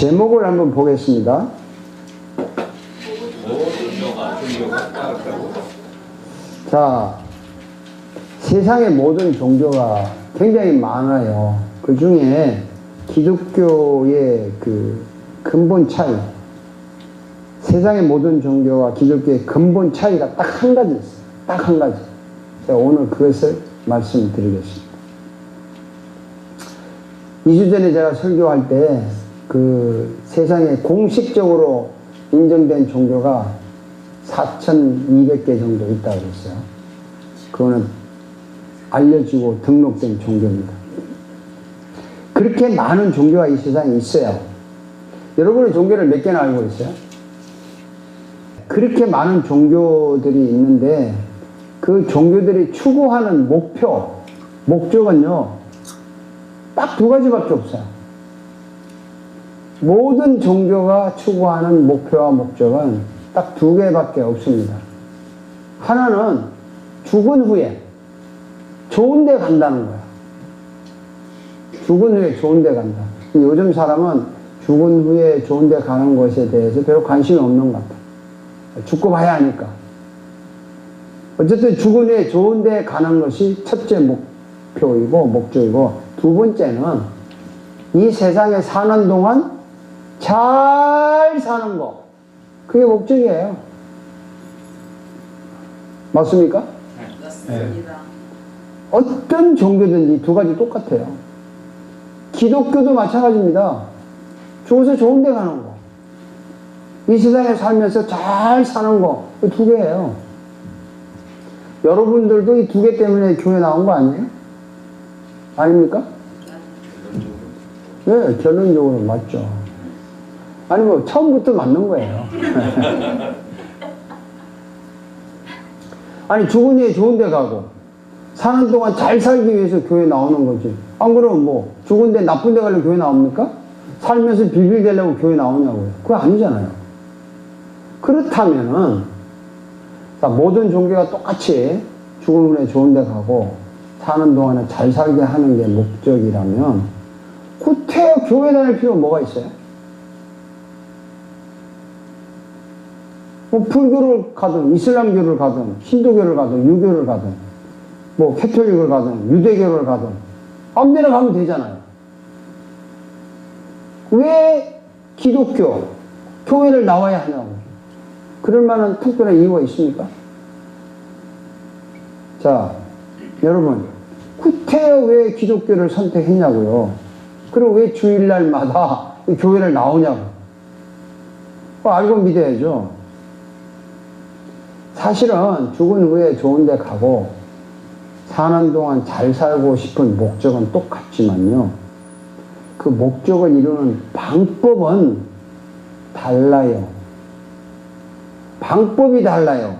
제목을 한번 보겠습니다. 자, 세상의 모든 종교가 굉장히 많아요. 그 중에 기독교의 그 근본 차이, 세상의 모든 종교와 기독교의 근본 차이가 딱 한 가지 있어요. 딱 한 가지. 제가 오늘 그것을 말씀드리겠습니다. 2주 전에 제가 설교할 때 그 세상에 공식적으로 인정된 종교가 4,200개 정도 있다고 그랬어요. 그거는 알려지고 등록된 종교입니다. 그렇게 많은 종교가 이 세상에 있어요. 여러분은 종교를 몇 개나 알고 있어요? 그렇게 많은 종교들이 있는데 그 종교들이 추구하는 목표, 목적은요, 딱 두 가지밖에 없어요. 모든 종교가 추구하는 목표와 목적은 딱 두 개밖에 없습니다. 하나는 죽은 후에 좋은 데 간다는 거야. 죽은 후에 좋은 데 간다. 요즘 사람은 죽은 후에 좋은 데 가는 것에 대해서 별로 관심이 없는 것 같아. 죽고 봐야 하니까. 어쨌든 죽은 후에 좋은 데 가는 것이 첫째 목표이고 목적이고 두 번째는 이 세상에 사는 동안 잘 사는 거. 그게 목적이에요. 맞습니까? 맞습니다. 어떤 종교든지 두 가지 똑같아요. 기독교도 마찬가지입니다. 죽어서 좋은 데 가는 거. 이 세상에 살면서 잘 사는 거. 그두 개예요. 여러분들도 이 두 개 때문에 교회 나온 거 아니에요? 아닙니까? 네, 결론적으로 맞죠. 아니, 뭐, 처음부터 맞는 거예요. 아니, 죽은 후에 좋은 데 가고, 사는 동안 잘 살기 위해서 교회 나오는 거지. 안 그러면 뭐, 죽은데 나쁜 데 가려고 교회 나옵니까? 살면서 빌빌 대려고 교회 나오냐고요. 그거 아니잖아요. 그렇다면은, 자, 모든 종교가 똑같이 죽은 후에 좋은 데 가고, 사는 동안에 잘 살게 하는 게 목적이라면, 구태여 교회 다닐 필요 뭐가 있어요? 뭐 불교를 가든 이슬람교를 가든 힌두교를 가든 유교를 가든 뭐 캐톨릭을 가든 유대교를 가든 아무 데나 가면 되잖아요. 왜 기독교 교회를 나와야 하냐고. 그럴 만한 특별한 이유가 있습니까? 자, 여러분, 구태여 왜 기독교를 선택했냐고요? 그리고 왜 주일날마다 이 교회를 나오냐고. 그거 알고 믿어야죠. 사실은 죽은 후에 좋은 데 가고 사는 동안 잘 살고 싶은 목적은 똑같지만요. 그 목적을 이루는 방법은 달라요. 방법이 달라요.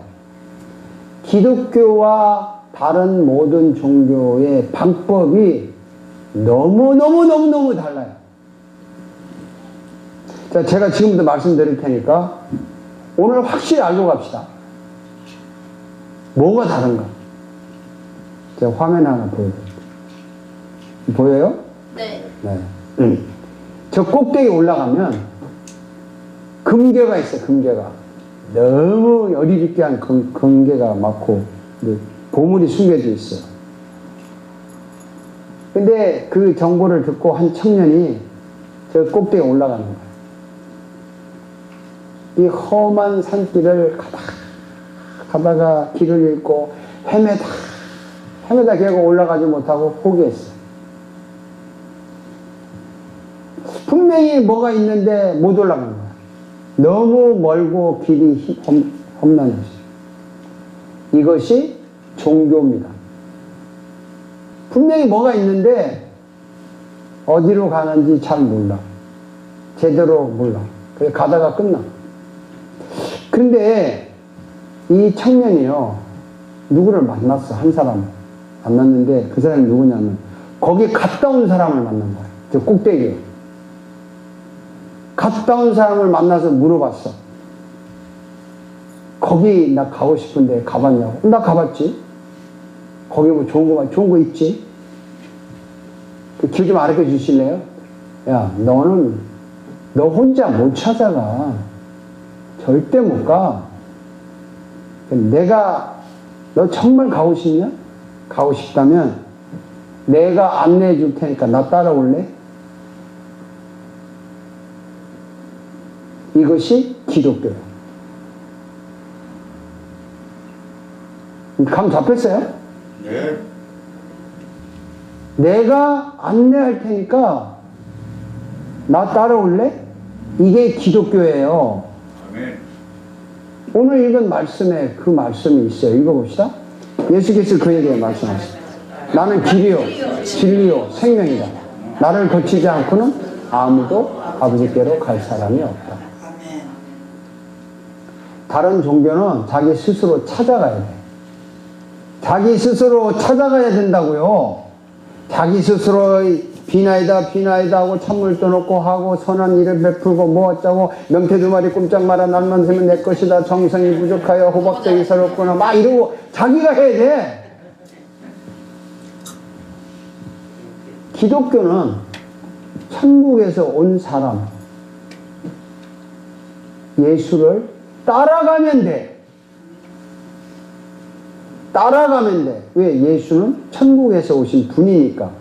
기독교와 다른 모든 종교의 방법이 너무너무너무너무 달라요. 자, 제가 지금부터 말씀드릴 테니까 오늘 확실히 알고 갑시다. 뭐가 다른가? 제가 화면 하나 보여드릴게요. 보여요? 네. 네. 음. 저 꼭대기 올라가면 금괴가 있어요, 금괴가. 너무 여리짓게한 금, 금괴가 많고, 그 보물이 숨겨져 있어요. 근데 그 정보를 듣고 한 청년이 저 꼭대기에 올라가는 거예요. 이 험한 산길을 가다 가다가 길을 잃고 헤매다 헤매다 결국 올라가지 못하고 포기했어. 분명히 뭐가 있는데 못 올라간 거야. 너무 멀고 길이 험, 험난했어. 이것이 종교입니다. 분명히 뭐가 있는데 어디로 가는지 잘 몰라. 제대로 몰라. 그래 가다가 끝나. 그런데 이 청년이요, 누구를 만났어, 한 사람. 만났는데 그 사람이 누구냐면, 거기 갔다 온 사람을 만난 거야. 저 꼭대기에. 갔다 온 사람을 만나서 물어봤어. 거기 나 가고 싶은데 가봤냐고. 나 가봤지. 거기 뭐 좋은 거, 좋은 거 있지. 그길좀 알려 주실래요? 야, 너는 너 혼자 못 찾아가. 절대 못 가. 내가 너 정말 가고 싶냐? 가고 싶다면 내가 안내해 줄 테니까 나 따라올래? 이것이 기독교예요. 감 잡혔어요? 네. 내가 안내할 테니까 나 따라올래? 이게 기독교예요. 아멘. 오늘 읽은 말씀에 그 말씀이 있어요. 읽어봅시다. 예수께서 그에게 말씀하셨다. 나는 길이요, 진리요, 생명이다. 나를 거치지 않고는 아무도 아버지께로 갈 사람이 없다. 다른 종교는 자기 스스로 찾아가야 돼. 자기 스스로 찾아가야 된다고요. 자기 스스로 비나이다 비나이다 하고 찬물 떠놓고 하고 선한 일을 베풀고 뭐 어쩌고 명태 두 마리 꼼짝 마라 날만 새면 내 것이다 정성이 부족하여 호박되기 서럽구나 막 이러고 자기가 해야 돼. 기독교는 천국에서 온 사람 예수를 따라가면 돼. 따라가면 돼. 왜? 예수는 천국에서 오신 분이니까.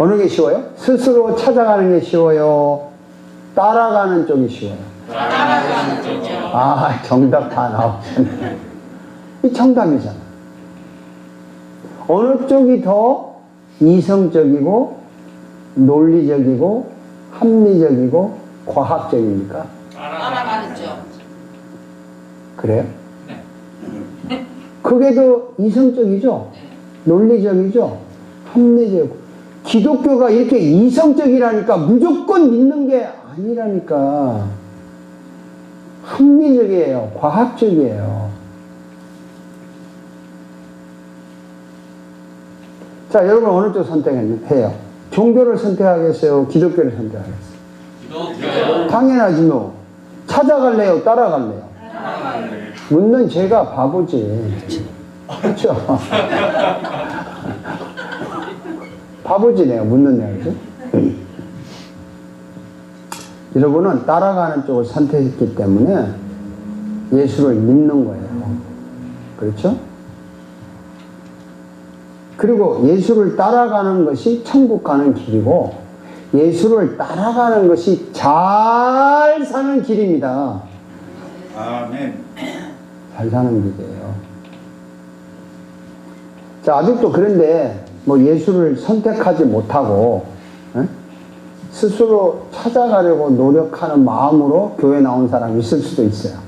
어느 게 쉬워요? 스스로 찾아가는 게 쉬워요? 따라가는 쪽이 쉬워요? 따라가는 거죠. 아, 정답 다 나오셨네. 이 정답이잖아. 어느 쪽이 더 이성적이고, 논리적이고, 합리적이고, 과학적입니까? 따라가는 죠 그래요? 그게 더 이성적이죠? 논리적이죠? 합리적. 기독교가 이렇게 이성적이라니까 무조건 믿는 게 아니라니까. 합리적이에요. 과학적이에요. 자, 여러분 어느 쪽 선택해요? 종교를 선택하겠어요? 기독교를 선택하겠어요? 당연하지 뭐. 찾아갈래요? 따라갈래요? 묻는 제가 바보지. 그렇죠? 바보지 내가 묻는 내가 그죠? 여러분은 따라가는 쪽을 선택했기 때문에 예수를 믿는 거예요. 그렇죠? 그리고 예수를 따라가는 것이 천국 가는 길이고 예수를 따라가는 것이 잘 사는 길입니다. 아멘. 잘 사는 길이에요. 자, 아직도 그런데 뭐 예수를 선택하지 못하고 에? 스스로 찾아가려고 노력하는 마음으로 교회 나온 사람이 있을 수도 있어요.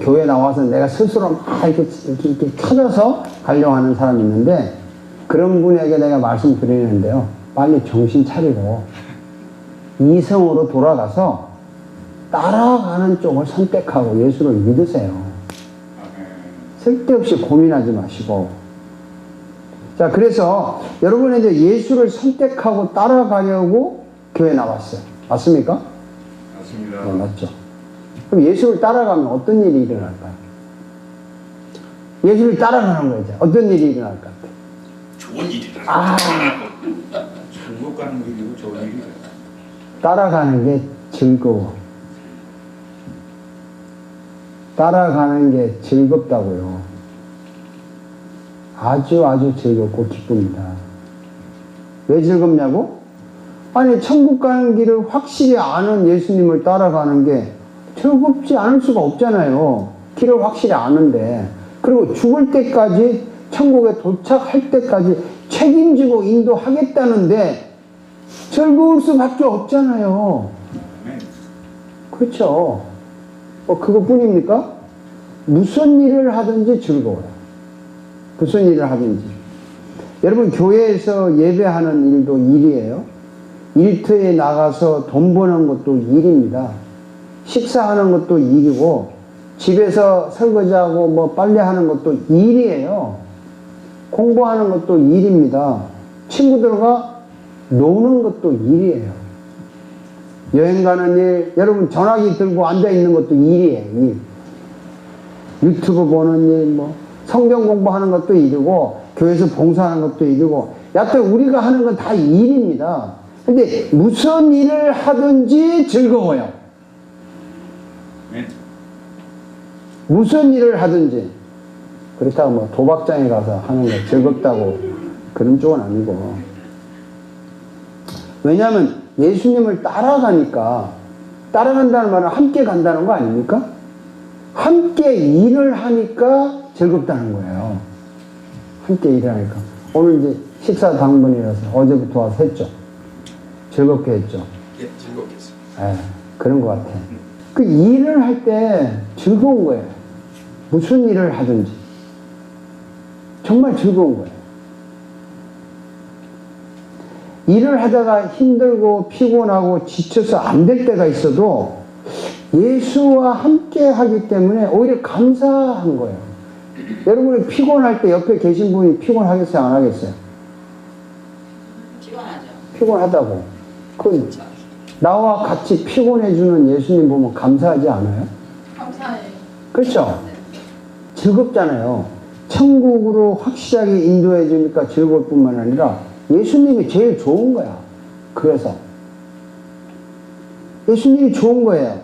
교회 나와서 내가 스스로 막 이렇게, 이렇게, 찾아서 가려고 하는 사람이 있는데 그런 분에게 내가 말씀드리는데요. 빨리 정신 차리고 이성으로 돌아가서 따라가는 쪽을 선택하고 예수를 믿으세요. 쓸데없이 고민하지 마시고. 자, 그래서 여러분은 이제 예수를 선택하고 따라가려고 교회 나왔어요. 맞습니까? 맞습니다. 네, 맞죠. 그럼 예수를 따라가면 어떤 일이 일어날까요? 예수를 따라가는 거죠. 어떤 일이 일어날 것 같아요? 좋은 일이다. 아. 천국 가는 길이고 좋은 일이다. 따라가는 게 즐거워. 따라가는 게 즐겁다고요. 아주 아주 즐겁고 기쁩니다. 왜 즐겁냐고? 아니, 천국 가는 길을 확실히 아는 예수님을 따라가는 게 즐겁지 않을 수가 없잖아요. 길을 확실히 아는데. 그리고 죽을 때까지, 천국에 도착할 때까지 책임지고 인도하겠다는데 즐거울 수밖에 없잖아요. 그렇죠. 뭐 그것뿐입니까? 무슨 일을 하든지 즐거워요. 무슨 일을 하든지. 여러분 교회에서 예배하는 일도 일이에요. 일터에 나가서 돈 버는 것도 일입니다. 식사하는 것도 일이고 집에서 설거지하고 뭐 빨래하는 것도 일이에요. 공부하는 것도 일입니다. 친구들과 노는 것도 일이에요. 여행 가는 일, 여러분 전화기 들고 앉아 있는 것도 일이에요. 일. 유튜브 보는 일, 뭐 성경 공부하는 것도 일이고 교회에서 봉사하는 것도 일이고, 여하튼 우리가 하는 건 다 일입니다. 근데 무슨 일을 하든지 즐거워요. 아멘. 무슨 일을 하든지. 그렇다고 뭐 도박장에 가서 하는 거 즐겁다고 그런 쪽은 아니고. 왜냐하면 예수님을 따라가니까, 따라간다는 말은 함께 간다는 거 아닙니까? 함께 일을 하니까 즐겁다는 거예요. 함께 일을 하니까. 오늘 이제 식사 당번이라서 어제부터 와서 했죠. 즐겁게 했죠. 예, 즐겁겠습니다. 예, 그런 것 같아. 그 일을 할 때 즐거운 거예요. 무슨 일을 하든지. 정말 즐거운 거예요. 일을 하다가 힘들고 피곤하고 지쳐서 안 될 때가 있어도 예수와 함께 하기 때문에 오히려 감사한 거예요. 여러분이 피곤할 때 옆에 계신 분이 피곤하겠어요? 안 하겠어요? 피곤하죠. 피곤하다고. 그 나와 같이 피곤해주는 예수님 보면 감사하지 않아요? 감사해요. 그렇죠? 즐겁잖아요. 천국으로 확실하게 인도해 주니까 즐거울 뿐만 아니라 예수님이 제일 좋은 거야. 그래서. 예수님이 좋은 거예요.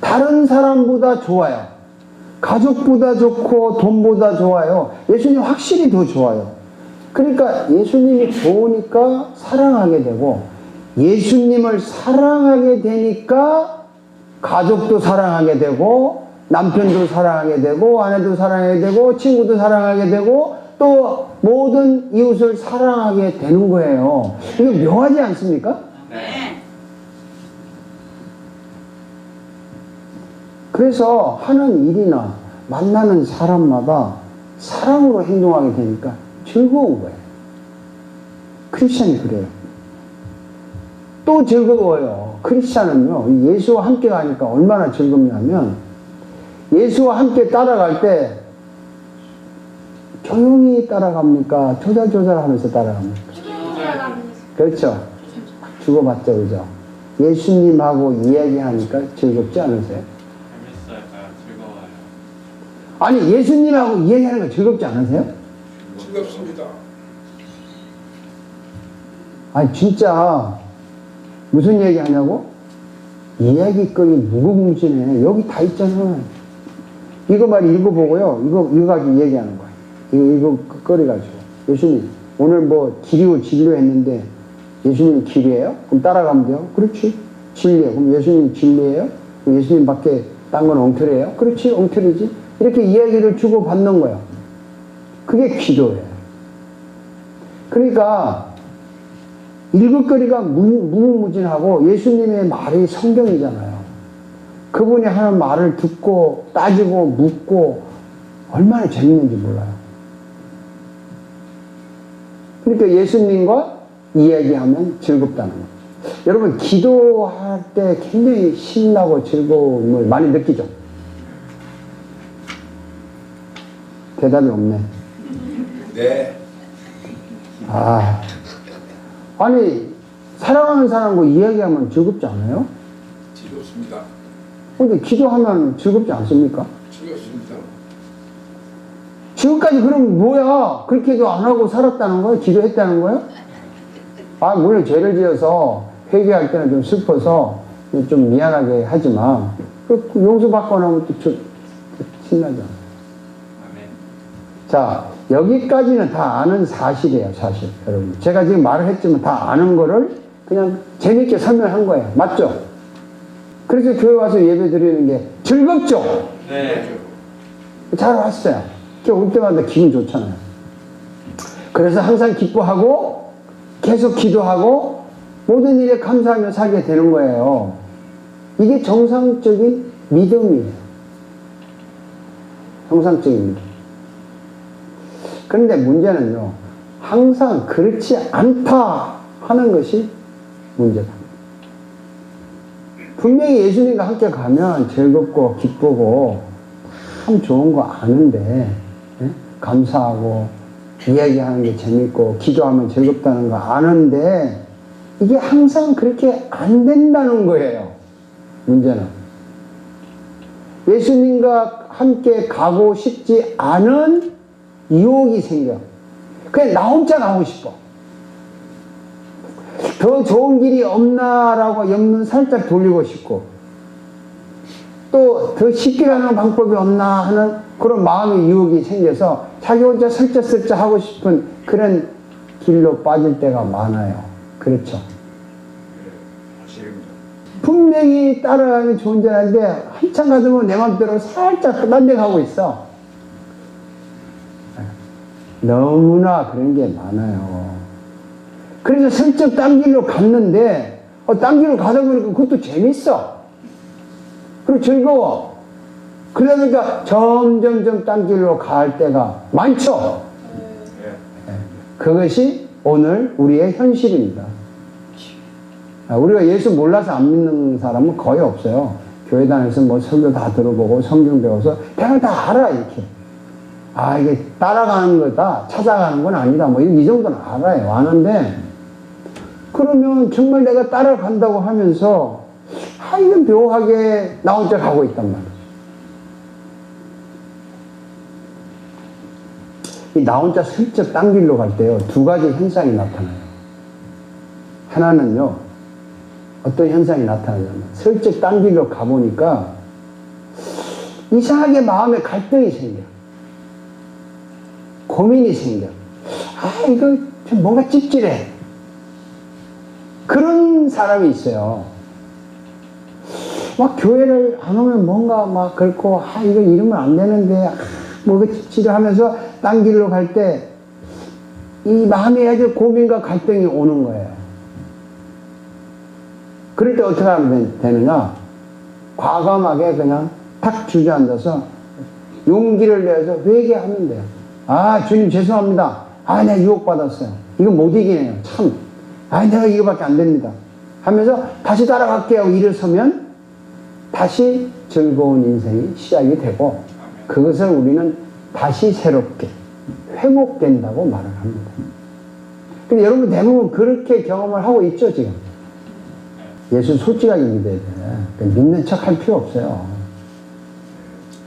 다른 사람보다 좋아요. 가족보다 좋고 돈보다 좋아요. 예수님 확실히 더 좋아요. 그러니까 예수님이 좋으니까 사랑하게 되고 예수님을 사랑하게 되니까 가족도 사랑하게 되고 남편도 사랑하게 되고 아내도 사랑하게 되고 친구도 사랑하게 되고 또 모든 이웃을 사랑하게 되는 거예요. 이거 묘하지 않습니까? 그래서 하는 일이나 만나는 사람마다 사랑으로 행동하게 되니까 즐거운 거예요. 크리스천이 그래요. 또 즐거워요. 크리스천은요, 예수와 함께 가니까 얼마나 즐겁냐면, 예수와 함께 따라갈 때, 조용히 따라갑니까? 조잘조잘 하면서 따라갑니까? 그렇죠. 주고받죠, 그죠? 예수님하고 이야기하니까 즐겁지 않으세요? 아니, 예수님하고 이야기하는 거 즐겁지 않으세요? 즐겁습니다. 아니, 진짜, 무슨 얘기 하냐고? 이야기거리 무궁무진해. 여기 다 있잖아. 이거 말 읽어보고요. 이거, 이거 가지고 얘기하는 거야. 이거, 이거 거리 가지고. 예수님, 오늘 뭐 기류, 진료 했는데 예수님 길이에요? 그럼 따라가면 돼요? 그렇지. 진리요. 그럼 예수님 진리예요? 그럼 예수님 밖에 딴 건 엉터리예요? 그렇지. 엉터리지. 이렇게 이야기를 주고 받는 거예요. 그게 기도예요. 그러니까 읽을 거리가 무- 무궁무진하고 예수님의 말이 성경이잖아요. 그분이 하는 말을 듣고 따지고 묻고 얼마나 재밌는지 몰라요. 그러니까 예수님과 이야기하면 즐겁다는 거예요. 여러분, 기도할 때 굉장히 신나고 즐거움을 많이 느끼죠? 대답이 없네. 네. 아, 아니, 사랑하는 사람과 이야기하면 즐겁지 않아요? 즐겁습니다. 근데 기도하면 즐겁지 않습니까? 즐겁습니다. 지금까지 그럼 뭐야? 그렇게도 안 하고 살았다는 거예요? 기도했다는 거예요? 아, 물론 죄를 지어서 회개할 때는 좀 슬퍼서 좀 미안하게 하지만, 그 용서받고 나면 또 저- 신나잖아. 자, 여기까지는 다 아는 사실이에요, 사실. 여러분. 제가 지금 말을 했지만 다 아는 거를 그냥 재밌게 설명한 거예요. 맞죠? 그래서 교회 와서 예배 드리는 게 즐겁죠? 네. 잘 왔어요. 올 때마다 기분 좋잖아요. 그래서 항상 기뻐하고 계속 기도하고 모든 일에 감사하며 살게 되는 거예요. 이게 정상적인 믿음이에요. 정상적인 믿음. 그런데 문제는요, 항상 그렇지 않다 하는 것이 문제다. 분명히 예수님과 함께 가면 즐겁고 기쁘고 참 좋은 거 아는데 예? 감사하고 이야기하는 게 재밌고 기도하면 즐겁다는 거 아는데 이게 항상 그렇게 안 된다는 거예요. 문제는 예수님과 함께 가고 싶지 않은 유혹이 생겨. 그냥 나 혼자 가고 싶어. 더 좋은 길이 없나라고 옆눈 살짝 돌리고 싶고, 또 더 쉽게 가는 방법이 없나 하는 그런 마음의 유혹이 생겨서 자기 혼자 슬쩍슬쩍 하고 싶은 그런 길로 빠질 때가 많아요. 그렇죠. 분명히 따라가면 좋은 줄 알았는데 한참 가다 보면 내 맘대로 살짝 딴 데 가고 있어. 너무나 그런 게 많아요. 그래서 슬쩍 딴 길로 갔는데 어, 딴 길로 가다 보니까 그것도 재밌어. 그리고 즐거워. 그러니까 점점점 딴 길로 갈 때가 많죠. 예. 그것이 오늘 우리의 현실입니다. 아, 우리가 예수 몰라서 안 믿는 사람은 거의 없어요. 교회 다녀서 뭐 설교 다 들어보고 성경 배워서 그냥 다 알아 이렇게. 아 이게 따라가는 거다 찾아가는 건 아니다 뭐 이 정도는 알아요 아는데 그러면 정말 내가 따라간다고 하면서 아 이건 묘하게 나 혼자 가고 있단 말이죠. 이 나 혼자 슬쩍 딴 길로 갈 때요 두 가지 현상이 나타나요. 하나는요 어떤 현상이 나타나냐면 슬쩍 딴 길로 가보니까 이상하게 마음에 갈등이 생겨. 고민이 생겨. 아, 이거 좀 뭔가 찝찝해. 그런 사람이 있어요. 막 교회를 안 오면 뭔가 막 그렇고, 아, 이거 이러면 안 되는데, 아, 뭐가 찝찝해 하면서 딴 길로 갈 때, 이 마음에 아주 고민과 갈등이 오는 거예요. 그럴 때 어떻게 하면 되느냐? 과감하게 그냥 탁 주저앉아서 용기를 내서 회개하면 돼요. 아, 주님 죄송합니다. 아, 내가 유혹받았어요. 이거 못 이기네요. 참. 아, 내가 이거밖에 안 됩니다. 하면서 다시 따라갈게요. 일어서면 다시 즐거운 인생이 시작이 되고 그것을 우리는 다시 새롭게 회복된다고 말을 합니다. 근데 여러분 대부분 그렇게 경험을 하고 있죠, 지금. 예수 솔직하게 믿어야 돼. 믿는 척 할 필요 없어요.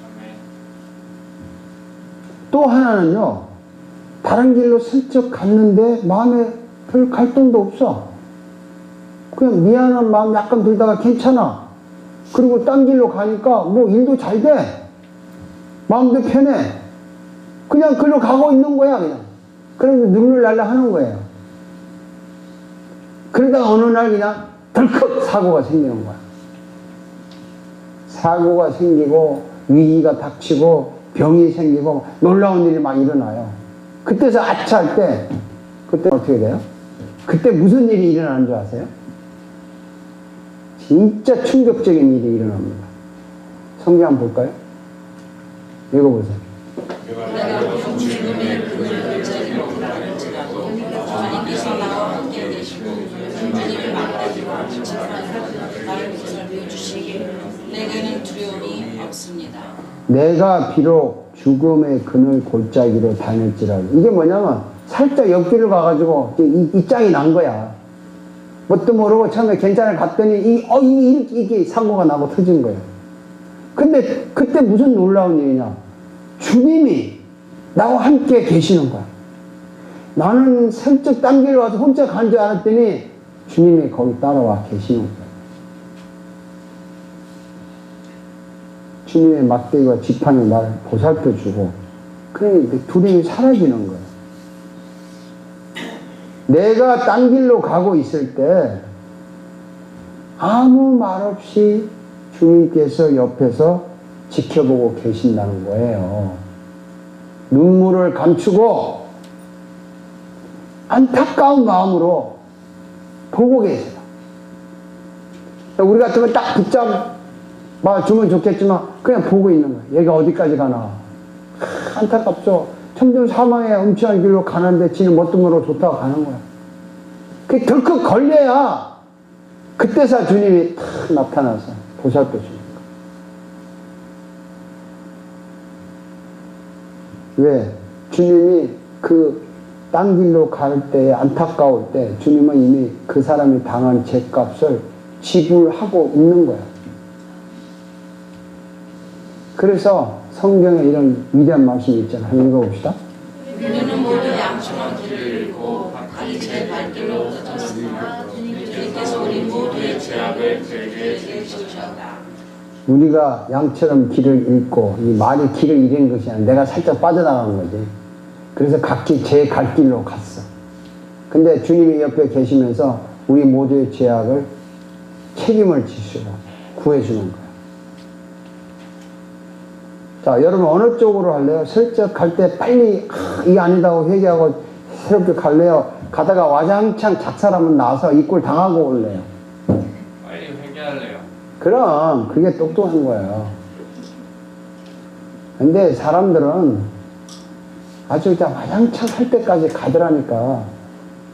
아멘. 또 하나는요, 다른 길로 슬쩍 갔는데 마음에 별 갈등도 없어. 그냥 미안한 마음 약간 들다가 괜찮아. 그리고 딴 길로 가니까 뭐 일도 잘 돼. 마음도 편해. 그냥 글로 가고 있는 거야, 그냥. 그래서 눈을 날라 하는 거예요. 그러다가 어느 날 그냥 덜컥 사고가 생기는 거야. 사고가 생기고 위기가 닥치고 병이 생기고 놀라운 일이 막 일어나요. 그때서 아차 할 때, 그때 어떻게 돼요? 그때 무슨 일이 일어나는 줄 아세요? 진짜 충격적인 일이 일어납니다. 성경 한번 볼까요? 읽어보세요. 내가 비록 죽음의 그늘을 저리로 들어갈지라도 주님께서 나와 함께 계시고 주님의 막대기와 지팡이로 나를 보살펴 주시기 내게는 두려움이 없습니다. 내가 비록 죽음의 그늘 골짜기로 다닐지라도 이게 뭐냐면 살짝 옆길을 가가지고 이, 이 짱이 난 거야. 뭣도 모르고 처음에 괜찮을 갔더니 이, 어, 이, 이렇게, 이렇게 사고가 나고 터진 거야. 근데 그때 무슨 놀라운 일이냐. 주님이 나와 함께 계시는 거야. 나는 슬쩍 딴길 와서 혼자 간 줄 알았더니 주님이 거기 따라와 계시는 거야. 주님의 막대기와 지팡이 나를 보살펴 주고, 그러니 그 두려움이 사라지는 거예요. 내가 딴 길로 가고 있을 때, 아무 말 없이 주님께서 옆에서 지켜보고 계신다는 거예요. 눈물을 감추고, 안타까운 마음으로 보고 계세요. 우리 같으면 딱 붙잡, 막 주면 좋겠지만 그냥 보고 있는 거예요. 얘가 어디까지 가나. 하, 안타깝죠. 점점 사망의 음침한 길로 가는데 지는 뭣도 모르고 좋다고 가는 거야. 그게 덜컥 걸려야 그때서 주님이 탁 나타나서 보살펴 주는 거야. 왜? 주님이 그 딴 길로 갈 때, 안타까울 때, 주님은 이미 그 사람이 당한 죄값을 지불하고 있는 거야. 그래서 성경에 이런 위대한 말씀이 있잖아. 한번 읽어봅시다. 우리는 모두 양심한 길을 잃고 각기 제 발길로 흩어졌으나 주님께서 우리 모두의 죄악을 그에게 주셨다. 우리가 양처럼 길을 잃고 이 말이 길을 잃은 것이 아니라 내가 살짝 빠져나간 거지. 그래서 각기 제 갈 길로 갔어. 근데 주님이 옆에 계시면서 우리 모두의 죄악을 책임을 지시고 구해주는 거야. 자, 여러분 어느 쪽으로 할래요? 슬쩍 갈때 빨리 아, 이게 아니다고 회개하고 새롭게 갈래요? 가다가 와장창 작사람은 나와서 이꼴 당하고 올래요? 빨리 회개할래요. 그럼 그게 똑똑한 거예요. 근데 사람들은 아주 그냥 와장창 할 때까지 가더라니까.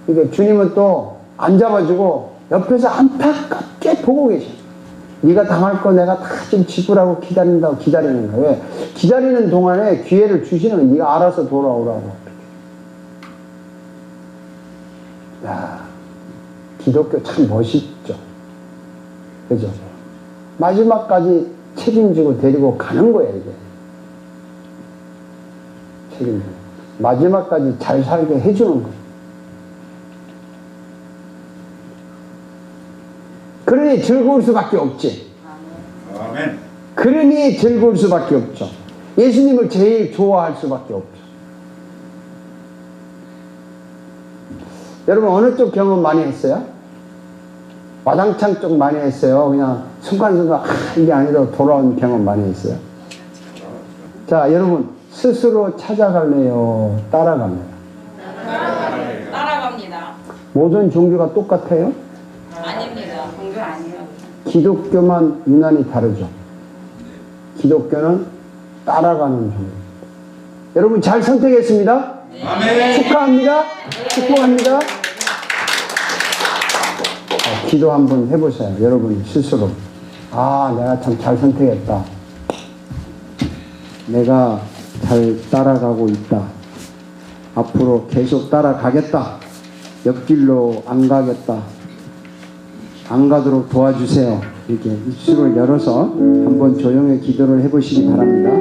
이게 주님은 또 안 잡아주고 옆에서 안타깝게 보고 계셔. 네가 당할 거 내가 다 지금 지불하고 기다린다고 기다리는. 왜? 기다리는 동안에 기회를 주시는 거야. 네가 알아서 돌아오라고. 야, 기독교 참 멋있죠. 그죠? 마지막까지 책임지고 데리고 가는 거예요, 이게. 책임지고. 마지막까지 잘 살게 해주는 거예요. 그러니 즐거울 수밖에 없지. 아멘. 그러니 즐거울 수밖에 없죠. 예수님을 제일 좋아할 수밖에 없죠. 여러분 어느 쪽 경험 많이 했어요? 와장창 쪽 많이 했어요. 그냥 순간순간 아, 이게 아니라 돌아온 경험 많이 했어요. 자, 여러분 스스로 찾아갈래요? 따라갈래요? 따라갑니다. 모든 종교가 똑같아요? 아닙니다. 종교 아니에요. 기독교만 유난히 다르죠. 기독교는 따라가는 종교. 여러분 잘 선택했습니다. 아멘. 축하합니다. 축복합니다. 자, 기도 한번 해보세요. 여러분 스스로. 아, 내가 참 잘 선택했다. 내가 잘 따라가고 있다. 앞으로 계속 따라가겠다. 옆길로 안 가겠다. 안 가도록 도와주세요. 이렇게 입술을 열어서 한번 조용히 기도를 해보시기 바랍니다.